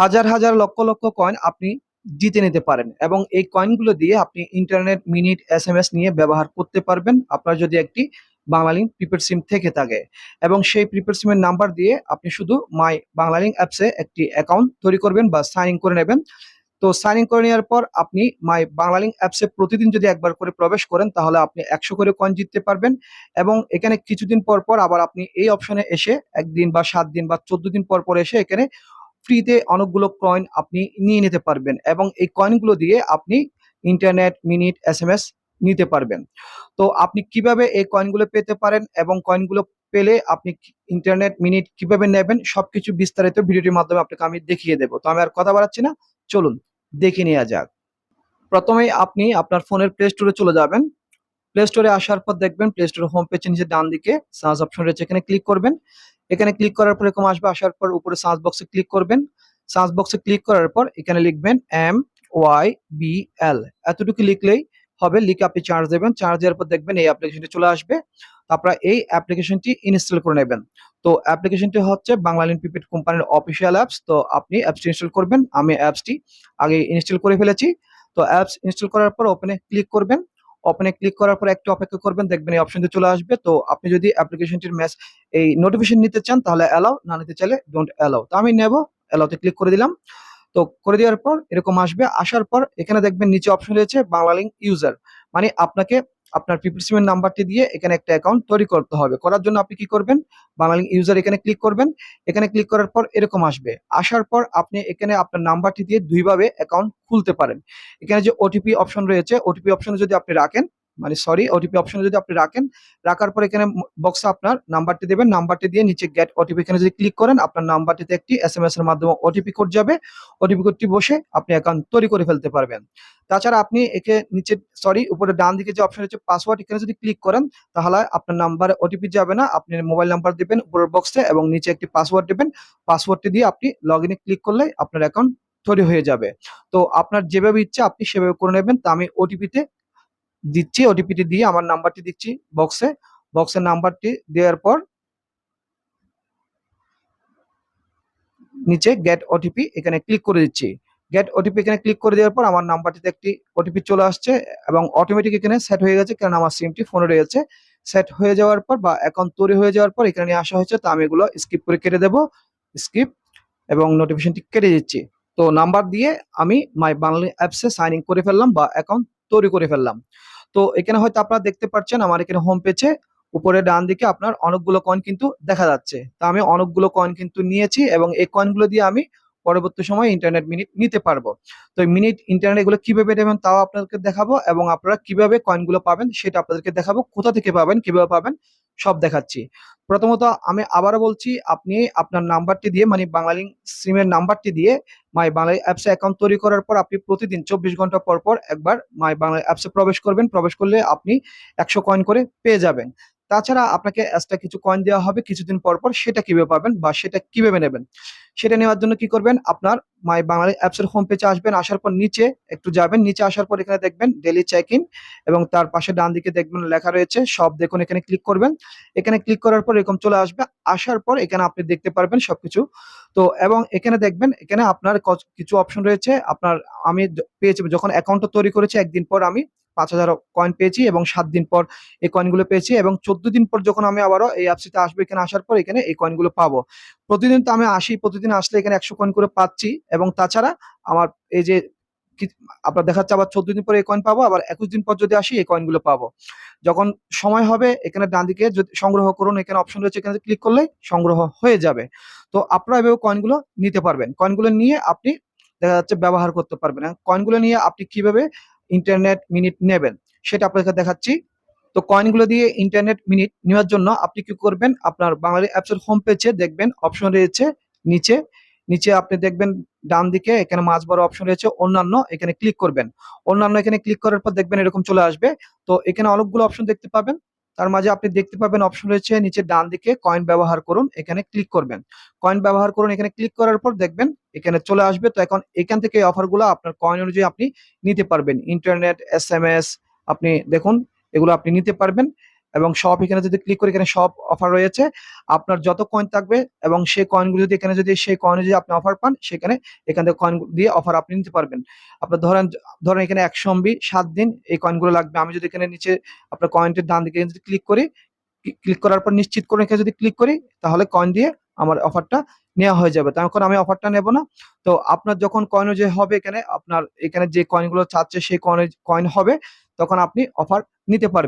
হাজার হাজার লক্ষ লক্ষ কয়েন আপনি জিতে নিতে পারেন এবং এই কয়েনগুলো দিয়ে আপনি internet minute S M S নিয়ে ব্যবহার করতে পারবেন। আপনার যদি একটি বাংলালিংক প্রিপেড সিম থেকে থাকে এবং সেই প্রিপেড সিমের নাম্বার দিয়ে আপনি শুধু মাই বাংলালিংক অ্যাপসে একটি অ্যাকাউন্ট তৈরি করবেন বা সাইন ইন করে নেবেন। তো সাইন ইন করে নেওয়ার পর আপনি মাই বাংলালিংক অ্যাপসে প্রতিদিন যদি একবার করে প্রবেশ করেন, তাহলে আপনি একশো করে কয়েন জিততে পারবেন এবং এখানে কিছুদিন পর পর আবার আপনি এই অপশনে এসে একদিন বা সাত দিন বা চোদ্দ দিন পর পর এসে এখানে ফ্রিতে অনেকগুলো কয়েন আপনি নিয়ে নিতে পারবেন এবং এই কয়েনগুলো দিয়ে আপনি internet minute S M S নিতে পারবেন। তো আপনি কীভাবে এই কয়েনগুলো পেতে পারেন এবং কয়েনগুলো পেলে আপনি ইন্টারনেট মিনিট কীভাবে নেবেন সবকিছু বিস্তারিত ভিডিওটির মাধ্যমে আপনাকে আমি দেখিয়ে দেবো। তো আমি আর কথা বাড়াচ্ছি না, চলুন দেখে নেওয়া যাক। প্রথমেই আপনি আপনার ফোনের প্লে স্টোরে চলে যাবেন। প্লে স্টোরে আসার পর দেখবেন প্লে স্টোর হোম পেজের নিচে ডান দিকে সার্চ অপশন রয়েছে, এখানে ক্লিক করবেন। এখানে ক্লিক করার পর এরকম আসবে, আসার পর উপরে সার্চ বক্সে ক্লিক করবেন। সার্চ বক্সে ক্লিক করার পর এখানে লিখবেন এম ওয়াই বি এল এতটুকু লিখলেই হবে, লিখে আপনি চার্জ দেবেন। চার্জ দেওয়ার পর দেখবেন এই অ্যাপ্লিকেশনটি চলে আসবে। তারপর এই অ্যাপ্লিকেশনটি ইনস্টল করে নেবেন। তো অ্যাপ্লিকেশনটি হচ্ছে বাংলালিন প্রিপেড কোম্পানির অফিসিয়াল অ্যাপস তো আপনি অ্যাপসটি ইনস্টল করবেন। আমি অ্যাপসটি আগে ইনস্টল করে ফেলেছি। তো অ্যাপস ইনস্টল করার পর ওপেনে ক্লিক করবেন। ওপেনে ক্লিক করার পর একটু অপেক্ষা করবেন, দেখবেন এই অপশনটি চলে আসবে। তো আপনি যদি অ্যাপ্লিকেশনটির ম্যাচ এই নোটিফিকেশন নিতে চান, তাহলে অ্যালাও না নিতে চাইলে ডোন্ট অ্যালাও তো আমি নেব অ্যালাউতে ক্লিক করে দিলাম। তো করে দেওয়ার পর এরকম আসবে। আসার পর এখানে দেখবেন নিচে অপশন রয়েছে বাংলালিংক ইউজার মানে আপনাকে আপনার পিপিল সিমের নাম্বারটি দিয়ে এখানে একটা অ্যাকাউন্ট তৈরি করতে হবে। করার জন্য আপনি কি করবেন? বাঙালি ইউজার এখানে ক্লিক করবেন। এখানে ক্লিক করার পর এরকম আসবে। আসার পর আপনি এখানে আপনার নাম্বারটি দিয়ে দুইভাবে অ্যাকাউন্ট খুলতে পারেন। এখানে যে ওটিপি অপশন রয়েছে ওটিপি অপশনে যদি আপনি রাখেন মানে সরি ওটিপি অপশনে যদি আপনি রাখেন, রাখার পর এখানে বক্সে আপনার নাম্বারটি দেবেন, নাম্বারটি দিয়ে নিচে গেট ওটিপি এখানে যদি ক্লিক করেন, আপনার নাম্বারটিতে একটি এস এম এস এর মাধ্যমে ওটিপি কোড যাবে। ওটিপি কোডটি বসে আপনি অ্যাকাউন্ট তৈরি করে ফেলতে পারবেন। তাছাড়া আপনি একে নিচে সরি উপরে ডান দিকে যে অপশন হচ্ছে পাসওয়ার্ড এখানে যদি ক্লিক করেন, তাহলে আপনার নাম্বারে ওটিপি যাবে না। আপনি মোবাইল নাম্বার দিবেন উপরের বক্সে এবং নিচে একটি পাসওয়ার্ড দেবেন। পাসওয়ার্ডটি দিয়ে আপনি লগ ইনে ক্লিক করলে আপনার অ্যাকাউন্ট তৈরি হয়ে যাবে। তো আপনার যেভাবে ইচ্ছা আপনি সেভাবে করে নেবেন। তা আমি ওটিপিতে দিচ্ছি ওটিপিটি দিয়ে আমার নাম্বারটি দিচ্ছি বক্সে বক্সের নাম্বারটি দেওয়ার পর নিচে গেট ওটিপি এখানে ক্লিক করে দিচ্ছি। গেট ওটিপি এখানে ক্লিক করে দেওয়ার পর আমার নাম্বারটিতে একটি ওটিপি চলে আসছে এবং অটোমেটিক এখানে সেট হয়ে গেছে কারণ আমার সিমটি ফোনে রয়েছে সেট হয়ে যাওয়ার পর বা অ্যাকাউন্ট তৈরি হয়ে যাওয়ার পর এখানে আসা হয়েছে, তো আমি এগুলো স্কিপ করে কেটে দেবো। স্কিপ এবং নোটিফিকেশনটি কেটে দিচ্ছি। তো নাম্বার দিয়ে আমি মাই বাংলা অ্যাপসে সাইন ইন করে ফেললাম বা অ্যাকাউন্ট তৈরি করে ফেললাম। তো এখানে হয়তো আপনারা দেখতে পাচ্ছেন আমার এখানে হোম পেজে উপরে ডান দিকে আপনার অনেকগুলো কয়েন কিন্তু দেখা যাচ্ছে। তা আমি অনেকগুলো কয়েন কিন্তু নিয়েছি এবং এই কয়েনগুলো দিয়ে আমি পরবর্তী সময় ইন্টারনেট মিনিট নিতে পারব। তো মিনিট ইন্টারনেট এগুলো কীভাবে নেবেন তাও আপনাদেরকে দেখাবো এবং আপনারা কীভাবে কয়েনগুলো পাবেন সেটা আপনাদেরকে দেখাবো, কোথা থেকে পাবেন, কীভাবে পাবেন সব দেখাচ্ছি। প্রথমত আমি আবারও বলছি, আপনি আপনার নাম্বারটি দিয়ে মানে বাঙালি সিমের নাম্বারটি দিয়ে মাই বাংলা অ্যাপসে অ্যাকাউন্ট তৈরি করার পর আপনি প্রতিদিন চব্বিশ ঘণ্টা পর পর একবার মাই বাংলা অ্যাপসে প্রবেশ করবেন। প্রবেশ করলে আপনি একশো কয়েন করে পেয়ে যাবেন। তাছাড়া আপনাকে এক্সট্রা কিছু কয়েন দেওয়া হবে কিছুদিন পর পর সেটা কীভাবে পাবেন বা সেটা কীভাবে নেবেন? সেটা নেওয়ার জন্য কি করবেন? আপনার মাই বাংলা অ্যাপসের হোম পেজে আসবেন, আসার পর নিচে একটু যাবেন, নিচে আসার পর এখানে দেখবেন ডেলি চেক ইন এবং তার পাশে ডান দিকে দেখবেন লেখা রয়েছে সব দেখুন, এখানে ক্লিক করবেন। এখানে ক্লিক করার পর এরকম চলে আসবে, আসার পর এখানে আপনি দেখতে পারবেন সবকিছু। তো এবং এখানে দেখবেন, এখানে আপনার কিছু অপশন রয়েছে, আপনার আমি পেয়েছি যখন অ্যাকাউন্টটা তৈরি করেছি, একদিন পর আমি পাঁচ হাজার কয়েন পেয়েছি এবং সাত দিন পর এই কয়েনগুলো পেয়েছি এবং চোদ্দ দিন পর যখন আমি আবারও এই অ্যাপসিতে আসব, এখানে আসার পর এখানে এই কয়েনগুলো পাবো। প্রতিদিন তো আমি আসি, প্রতিদিন আসলে এখানে একশো কয়েন করে পাচ্ছি এবং তাছাড়া আমার এই যে আপনার দেখাচ্ছে আবার চোদ্দ দিন পরে এই কয়েন পাবো, আবার একুশ দিন পর যদি আসি এই কয়েনগুলো পাবো। যখন সময় হবে, এখানে ডান দিকে যদি সংগ্রহ করুন, এখানে অপশন রয়েছে, এখানে ক্লিক করলে সংগ্রহ হয়ে যাবে। তো আপনারা এভাবে কয়েনগুলো নিতে পারবেন। কয়েনগুলো নিয়ে আপনি দেখা যাচ্ছে ব্যবহার করতে পারবেন। কয়েনগুলো নিয়ে আপনি কীভাবে ইন্টারনেট মিনিট নেবেন। সেটা আপনাকে দেখাচ্ছি। তো কয়েনগুলো দিয়ে ইন্টারনেট মিনিট নেওয়ার জন্য আপনি কি করবেন? আপনার বাঙালি অ্যাপসের হোম পেজে দেখবেন অপশন রয়েছে নিচে। নিচে আপনি দেখবেন ডান দিকে এখানে মাছ বড় অপশন রয়েছে, অন্যান্য এখানে ক্লিক করবেন। অন্যান্য এখানে ক্লিক করার পর দেখবেন এরকম চলে আসবে। তো এখানে অনেকগুলো অপশন দেখতে পাবেন। তার মাঝে আপনি দেখতে পাবেন অপশন রয়েছে নিচে ডান দিকে কয়েন ব্যবহার করুন, এখানে ক্লিক করবেন। কয়েন ব্যবহার করুন, এখানে ক্লিক করার পর দেখবেন এখানে চলে আসবে। তো এখন এখান থেকে এই অফারগুলো আপনার কয়েন অনুযায়ী আপনি নিতে পারবেন। ইন্টারনেট এস এম এস আপনি দেখুন, এগুলো আপনি নিতে পারবেন। এবং সব এখানে যদি ক্লিক করে এখানে সব অফার রয়েছে, আপনার যত কয়েন থাকবে এবং সেই কয়েনগুলো যদি এখানে যদি সেই কয়েনে যদি আপনি অফার পান, সেখানে এখান থেকে কয়েন দিয়ে অফার আপনি নিতে পারবেন। আপনার ধরেন ধরেন এখানে একশো এমবি সাত দিন এই কয়েনগুলো লাগবে। আমি যদি এখানে নিচে আপনার কয়েনটির ডান দিকে যদি ক্লিক করি ক্লিক করার পর নিশ্চিত করে রেখে যদি ক্লিক করি, তাহলে কয়েন দিয়ে আমার অফারটা নেওয়া হয়ে যাবে। তখন আমি অফারটা নেব না। তো আপনার যখন কয়েন যে হবে এখানে, আপনার এখানে যে কয়েনগুলো চাচ্ছে, সেই কয়েন কয়েন হবে, তখন আপনি অফার নিতে পারবেন।